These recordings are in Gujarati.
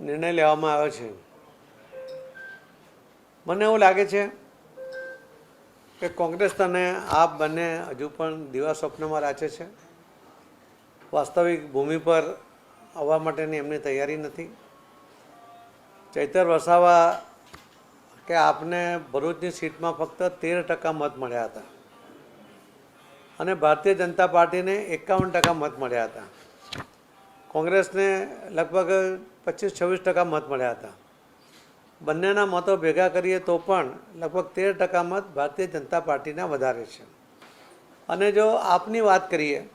નિર્ણય લેવામાં આવ્યો છે. મને એવું લાગે છે કે કોંગ્રેસ અને આપ બંને હજુ પણ દિવા સ્વપ્નમાં રાચે છે. વાસ્તવિક ભૂમિ પર આવવા માટેની એમની તૈયારી નથી. ચૈતર વસાવા કે આપને ભરૂચની સીટમાં ફક્ત તેર ટકા મત મળ્યા હતા અને ભારતીય જનતા પાર્ટીને એકાવન ટકા મત મળ્યા હતા. કોંગ્રેસને લગભગ પચીસ, છવ્વીસ ટકા મત મળ્યા હતા. બંનેના મતો ભેગા કરીએ તો પણ લગભગ તેર ટકા મત ભારતીય જનતા પાર્ટીના વધારે છે. અને જો આપની વાત કરીએ,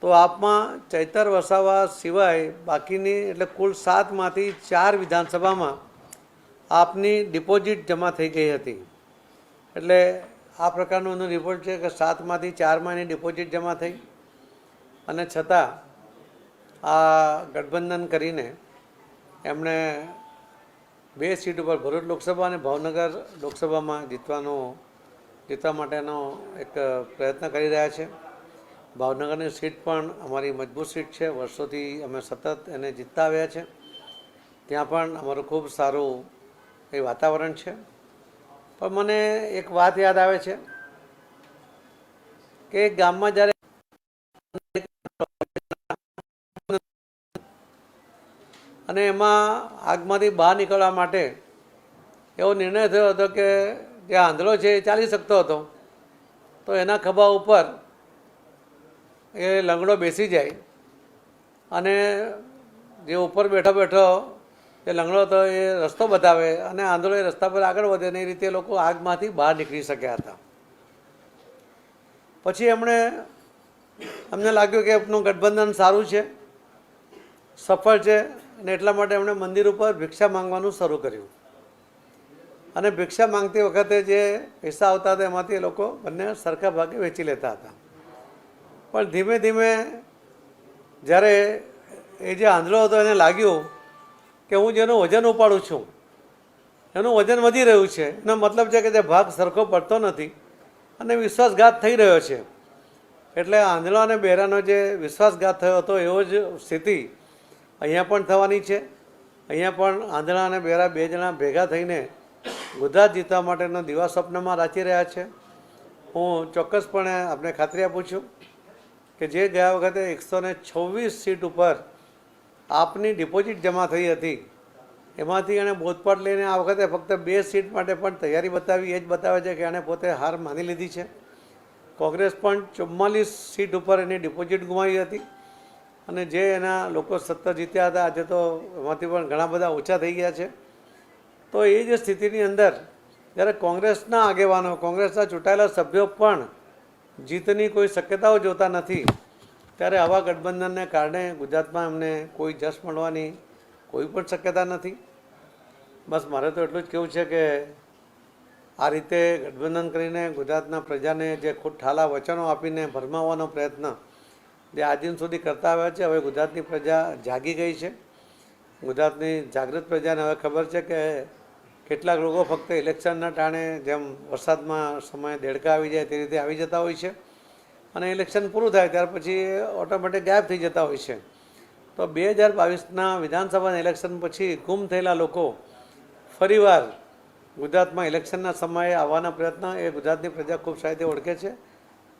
તો આપમાં ચૈતર વસાવા સિવાય બાકીની એટલે કુલ સાતમાંથી ચાર વિધાનસભામાં આપની ડિપોઝિટ જમા થઈ ગઈ હતી. એટલે આ પ્રકારનું એનો રિપોર્ટ છે કે સાતમાંથી ચારમાં એની ડિપોઝિટ જમા થઈ. અને છતાં આ ગઠબંધન કરીને એમણે બે સીટ ઉપર ભરૂચ લોકસભા અને ભાવનગર લોકસભામાં જીતવાનો, જીતવા માટેનો એક પ્રયત્ન કરી રહ્યા છે. ભાવનગરની સીટ પણ અમારી મજબૂત સીટ છે. વર્ષોથી અમે સતત એને જીતતા આવ્યા છે. ત્યાં પણ અમારું ખૂબ સારું એ વાતાવરણ છે. પણ મને એક વાત યાદ આવે છે કે ગામમાં જ્યારે અને એમાં આગમાંથી બહાર નીકળવા માટે એવો નિર્ણય થયો હતો કે જે આંધળો છે એ ચાલી શકતો હતો. તો એના ખભા ઉપર એ લંગડો બેસી જાય અને જે ઉપર બેઠો બેઠો એ લંગડો હતો એ રસ્તો બતાવે અને આંધળો એ રસ્તા પર આગળ વધે ને એ રીતે લોકો આગમાંથી બહાર નીકળી શક્યા હતા. પછી એમણે અમને લાગ્યું કે એમનું ગઠબંધન સારું છે, સફળ છે અને એટલા માટે એમણે મંદિર ઉપર ભિક્ષા માંગવાનું શરૂ કર્યું. અને ભિક્ષા માંગતી વખતે જે પૈસા આવતા હતા એમાંથી એ લોકો બંને સરખા ભાગે વેચી લેતા હતા. પણ ધીમે ધીમે જ્યારે એ જે આંધળો હતો એને લાગ્યું કે હું જેનું વજન ઉપાડું છું, એનું વજન વધી રહ્યું છે, એનો મતલબ છે કે જે ભાગ સરખો પડતો નથી અને વિશ્વાસઘાત થઈ રહ્યો છે. એટલે આંધળો અને બહેરાનો જે વિશ્વાસઘાત થયો હતો એવો જ સ્થિતિ અહીંયા પણ થવાની છે. અહીંયા પણ આંધળા અને બહેરા બે જણા ભેગા થઈને ગુજરાત જીતવા માટેનો દિવા સ્વપ્નમાં રાચી રહ્યા છે. હું ચોક્કસપણે આપને ખાતરી આપું છું કે જે ગયા વખતે એકસો ને છવ્વીસ સીટ ઉપર આપની ડિપોઝિટ જમા થઈ હતી, એમાંથી એણે બોધપાઠ લઈને આ વખતે ફક્ત બે સીટ માટે પણ તૈયારી બતાવી, એ જ બતાવે છે કે એણે પોતે હાર માની લીધી છે. કોંગ્રેસ પણ ચુમ્માલીસ સીટ ઉપર એની ડિપોઝિટ ગુમાવી હતી. અને જે એના લોકો સત્તા જીત્યા હતા, આજે તો એમાંથી પણ ઘણા બધા ઓછા થઈ ગયા છે. તો એ જ સ્થિતિની અંદર જ્યારે કોંગ્રેસના આગેવાનો, કોંગ્રેસના ચૂંટાયેલા સભ્યો પણ જીતની કોઈ શક્યતાઓ જોતા નથી, ત્યારે આવા ગઠબંધનને કારણે ગુજરાતમાં એમને કોઈ જશ મળવાની કોઈ પણ શક્યતા નથી. બસ મારે તો એટલું જ કહેવું છે કે આ રીતે ગઠબંધન કરીને ગુજરાતના પ્રજાને જે ખૂબ ઠાલા વચનો આપીને ભરમાવવાનો પ્રયત્ન જે દિન સુધી કરતા આવ્યા છે, હવે ગુજરાતની પ્રજા જાગી ગઈ છે. ગુજરાતની જાગૃત પ્રજાને હવે ખબર છે કે કેટલાક લોકો ફક્ત ઇલેક્શનના ટાણે જેમ વરસાદમાં સમયે દેડકા આવી જાય તે રીતે આવી જતા હોય છે અને ઇલેક્શન પૂરું થાય ત્યાર પછી ઓટોમેટિક ગાયબ થઈ જતા હોય છે. તો બે હજાર બાવીસના વિધાનસભાના ઇલેક્શન પછી ગુમ થયેલા લોકો ફરીવાર ગુજરાતમાં ઇલેક્શનના સમયે આવવાના પ્રયત્ન એ ગુજરાતની પ્રજા ખૂબ સારી ઓળખે છે.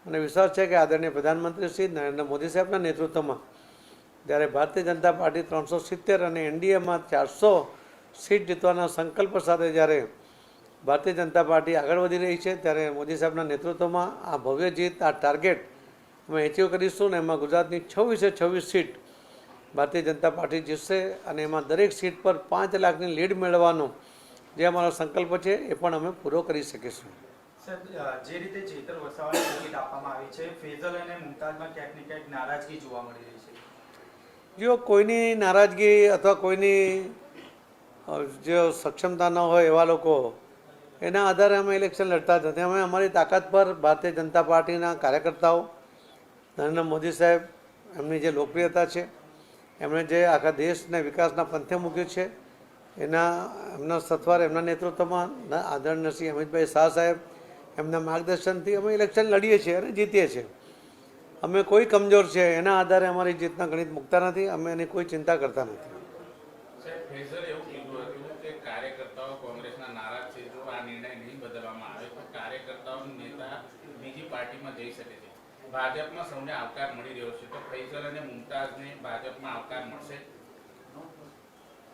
અને વિશ્વાસ છે કે આદરણીય પ્રધાનમંત્રી શ્રી નરેન્દ્ર મોદી સાહેબના નેતૃત્વમાં જ્યારે ભારતીય જનતા પાર્ટી ત્રણસો સિત્તેર અને એનડીએમાં ચારસો સીટ જીતવાના સંકલ્પ સાથે જ્યારે ભારતીય જનતા પાર્ટી આગળ વધી રહી છે, ત્યારે મોદી સાહેબના નેતૃત્વમાં આ ભવ્ય જીત, આ ટાર્ગેટ અમે એચીવ કરીશું ને એમાં ગુજરાતની છવ્વીસે છવ્વીસ સીટ ભારતીય જનતા પાર્ટી જીતશે અને એમાં દરેક સીટ પર પાંચ લાખની લીડ મેળવવાનો જે અમારો સંકલ્પ છે, એ પણ અમે પૂરો કરી શકીશું. જે રીતે ચેતર વસાવાની ટિકિટ આપવામાં આવી છે, ફેઝલ અને મુમતાજમાં ક્યાંક ને ક્યાંક નારાજગી જોવા મળી રહી છે. જો કોઈની નારાજગી અથવા કોઈની જે સક્ષમતા ન હોય એવા લોકો, એના આધારે અમે ઇલેક્શન લડતા જ નથી. અમે અમારી તાકાત પર ભારતીય જનતા પાર્ટીના કાર્યકર્તાઓ, નરેન્દ્ર મોદી સાહેબ, એમની જે લોકપ્રિયતા છે, એમણે જે આખા દેશને વિકાસના પંથે મૂક્યું છે, એના, એમના સથવાર એમના નેતૃત્વમાં આદરણીય શ્રી અમિતભાઈ શાહ સાહેબ એમના માર્ગદર્શનથી અમે ઇલેક્શન લડીએ છીએ અને જીતીએ છીએ. અમે કોઈ કમજોર છે એના આધારે અમારી જીતના ગણિત મૂકતા નથી અમે એની કોઈ ચિંતા કરતા નથી. ભાજપમાં સૌને આવકાર મળી રહ્યો છે તો ફૈઝલ અને મુમતાઝને ભાજપમાં આવકાર મળશે?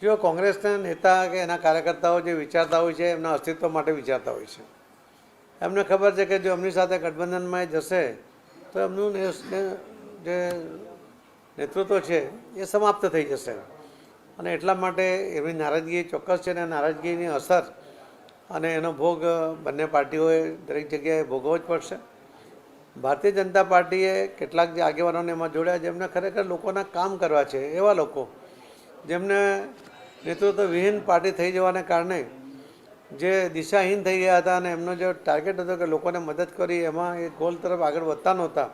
જો કોંગ્રેસના નેતા કે એના કાર્યકર્તાઓ જે વિચારતા હોય છે એમના અસ્તિત્વ માટે વિચારતા હોય છે. એમને ખબર છે કે જો એમની સાથે ગઠબંધનમાં જશે, તો એમનું જે નેતૃત્વ છે એ સમાપ્ત થઈ જશે. અને એટલા માટે એમની નારાજગી ચોક્કસ છે અને નારાજગીની અસર અને એનો ભોગ બંને પાર્ટીઓએ દરેક જગ્યાએ ભોગવવો જ પડશે. ભારતીય જનતા પાર્ટીએ કેટલાક જે આગેવાનોને એમાં જોડ્યા જેમને ખરેખર લોકોના કામ કરવા છે, એવા લોકો જેમને નેતૃત્વ વિહીન પાર્ટી થઈ જવાને કારણે જે દિશાહીન થઈ ગયા હતા અને એમનો જે ટાર્ગેટ હતો કે લોકોને મદદ કરી, એમાં એ ગોલ તરફ આગળ વધતા નહોતા.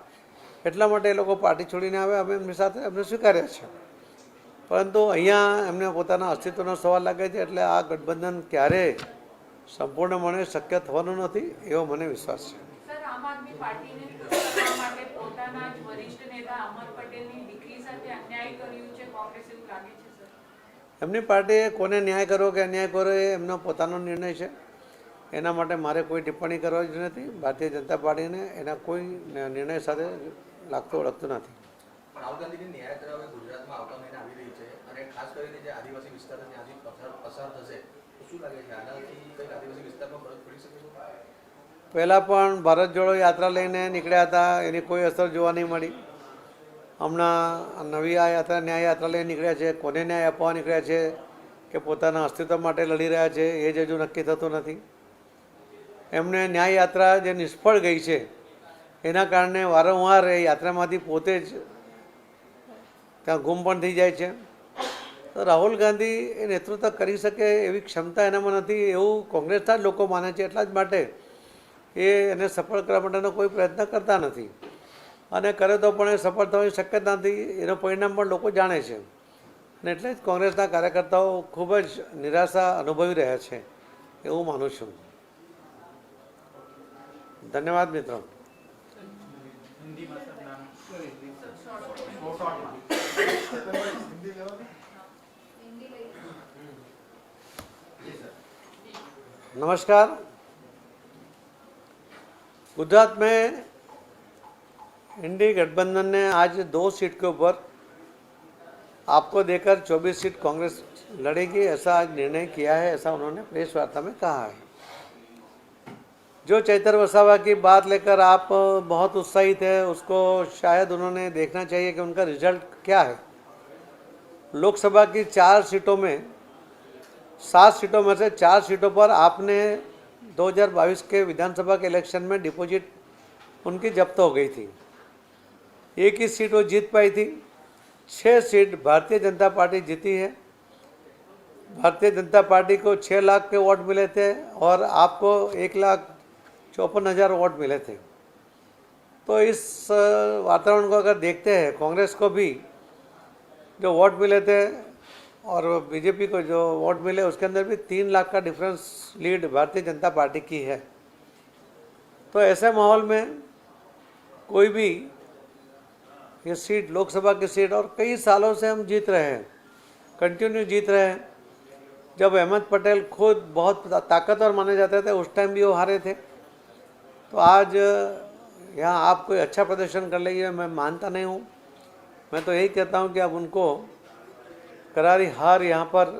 એટલા માટે એ લોકો પાર્ટી છોડીને આવે અમે એમની સાથે એમને સ્વીકાર્યા છે. પરંતુ અહીંયા એમને પોતાના અસ્તિત્વનો સવાલ લાગે છે એટલે આ ગઠબંધન ક્યારેય સંપૂર્ણપણે શક્ય થવાનું નથી એવો મને વિશ્વાસ છે. પોતાના જ વરિષ્ઠ નેતા અમર પટેલની દીકરી સાથે અન્યાય કર્યું છે, કોંગ્રેસ એવું લાગે છે? એમની પાર્ટીએ કોને ન્યાય કરવો કે અન્યાય કરો એ એમનો પોતાનો નિર્ણય છે. એના માટે મારે કોઈ ટિપ્પણી કરવા જ નથી. ભારતીય જનતા પાર્ટીને એના કોઈ નિર્ણય સાથે લાગતું ઓળખતું નથી. રાહુલ ગાંધીની ન્યાયયાત્રા હવે ગુજરાતમાં આવતા મહિને આવી રહી છે અને ખાસ કરીને જે આદિવાસી વિસ્તાર છે ત્યાંથી પસાર પસાર થશે શું લાગે છે? આનાથી કંઈક આદિવાસી વિસ્તારમાં ફરક પડી શકે પહેલાં પણ ભારત જોડો યાત્રા લઈને નીકળ્યા હતા. એની કોઈ અસર જોવા નહીં મળી. હમણાં નવી આ યાત્રા, ન્યાય યાત્રા લઈને નીકળ્યા છે. કોને ન્યાય આપવા નીકળ્યા છે? કે પોતાના અસ્તિત્વ માટે લડી રહ્યા છે? એ જ હજુ નક્કી થતું નથી. એમને ન્યાય યાત્રા જે નિષ્ફળ ગઈ છે, એના કારણે વારંવાર એ યાત્રામાંથી પોતે જ ત્યાં ગુમ પણ થઈ જાય છે. તો રાહુલ ગાંધી એ નેતૃત્વ કરી શકે એવી ક્ષમતા એનામાં નથી, એવું કોંગ્રેસના જ લોકો માને છે એટલા જ માટે એ એને સફળ કરવા માટેનો કોઈ પ્રયત્ન કરતા નથી. અને કરે તો પણ એ સફળ થવાની શક્યતા નથી એનું પરિણામ પણ લોકો જાણે છે અને એટલે જ કોંગ્રેસના કાર્યકર્તાઓ ખૂબ જ નિરાશા અનુભવી રહ્યા છે એવું માનું છું ધન્યવાદ મિત્રો હિન્દીમાં સર નામ શોર્ટમાં नमस्कार गुजरात में इंडी गठबंधन ने आज दो सीट के ऊपर आपको देकर 24 सीट कांग्रेस लड़ेगी, ऐसा आज निर्णय किया है, ऐसा उन्होंने प्रेस वार्ता में कहा है। जो चैतर वसावा की बात लेकर आप बहुत उत्साहित है, उसको शायद उन्होंने देखना चाहिए कि उनका रिज़ल्ट क्या है। लोकसभा की चार सीटों में, सात सीटों में से चार सीटों पर आपने 2022 के विधानसभा के इलेक्शन में डिपॉजिट उनकी जब्त हो गई थी। एक ही सीट वो जीत पाई थी। छः सीट भारतीय जनता पार्टी जीती है। भारतीय जनता पार्टी को छः लाख के वोट मिले थे और आपको एक लाख चौपन हज़ार वोट मिले थे। तो इस वातावरण को अगर देखते हैं, कांग्रेस को भी जो वोट मिले थे और बीजेपी को जो वोट मिले, उसके अंदर भी तीन लाख का difference lead Bharatiya Janata party की है। तो ऐसे माहौल में कोई भी ये सीट, लोकसभा की सीट और कई सालों से हम जीत रहे हैं कंटिन्यू जीत रहे हैं। जब अहमद पटेल खुद बहुत ताकतवर माने जाते थे, उस टाइम भी वो हारे थे। तो आज, यहाँ आप कोई अच्छा प्रदर्शन कर लेंगे, मैं मानता नहीं हूँ। मैं तो यही कहता हूँ कि अब उनको करारी हार यहाँ पर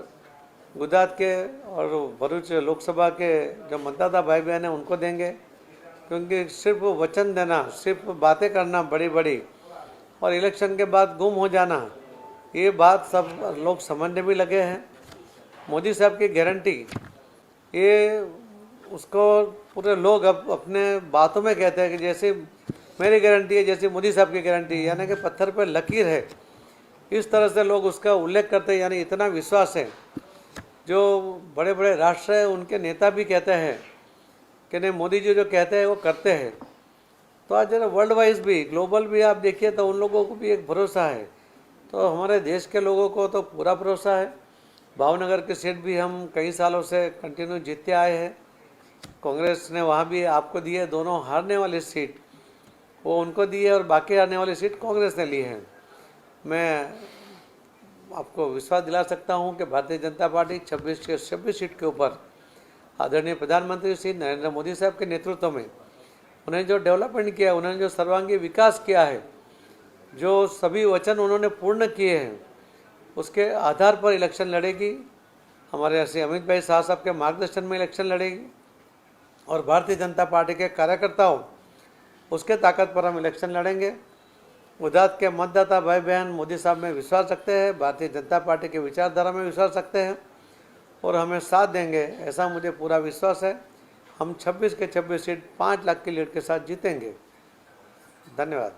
गुजरात के और भरूच लोकसभा के जो मतदाता भाई बहन हैं, उनको देंगे। क्योंकि सिर्फ़ वचन देना, सिर्फ़ बातें करना बड़ी बड़ी और इलेक्शन के बाद गुम हो जाना, ये बात सब लोग समझने भी लगे हैं। मोदी साहब की गारंटी, ये उसको पूरे लोग अब अपने बातों में कहते हैं कि जैसे मेरी गारंटी है, जैसे मोदी साहब की गारंटी यानी कि पत्थर पर लकीर है। इस तरह से लोग उसका उल्लेख करते हैं, यानी इतना विश्वास है। जो बड़े बड़े राष्ट्र हैं, उनके नेता भी कहते हैं कि नहीं, मोदी जी जो कहते हैं, वो करते हैं। तो आज वर्ल्ड वाइज भी ग्लोबल भी आप देखिए तो उन लोगों को भी एक भरोसा है। तो हमारे देश के लोगों को तो पूरा भरोसा है। भावनगर की सीट भी हम कई सालों से कंटिन्यू जीतते आए हैं। कांग्रेस ने वहाँ भी आपको दी है, दोनों हारने वाली सीट। वो उनको दी है और बाकी हारने वाली सीट कांग्रेस ने ली है। मैं आपको विश्वास दिला सकता हूँ कि भारतीय जनता पार्टी 26 के 26 सीट के ऊपर आदरणीय प्रधानमंत्री श्री नरेंद्र मोदी साहब के नेतृत्व में उन्होंने जो डेवलपमेंट किया उन्होंने जो सर्वांगीण विकास किया है, जो सभी वचन उन्होंने पूर्ण किए हैं, उसके आधार पर इलेक्शन लड़ेगी। हमारे श्री अमित भाई शाह साहब के मार्गदर्शन में इलेक्शन लड़ेगी और भारतीय जनता पार्टी के कार्यकर्ताओं, उसके ताकत पर हम इलेक्शन लड़ेंगे। गुजरात के मतदाता भाई बहन मोदी साहब में विश्वास रखते हैं, भारतीय जनता पार्टी के विचारधारा में विश्वास रखते हैं और हमें साथ देंगे, ऐसा मुझे पूरा विश्वास है। हम 26 के 26 सीट 5 लाख की लीड के साथ जीतेंगे। धन्यवाद।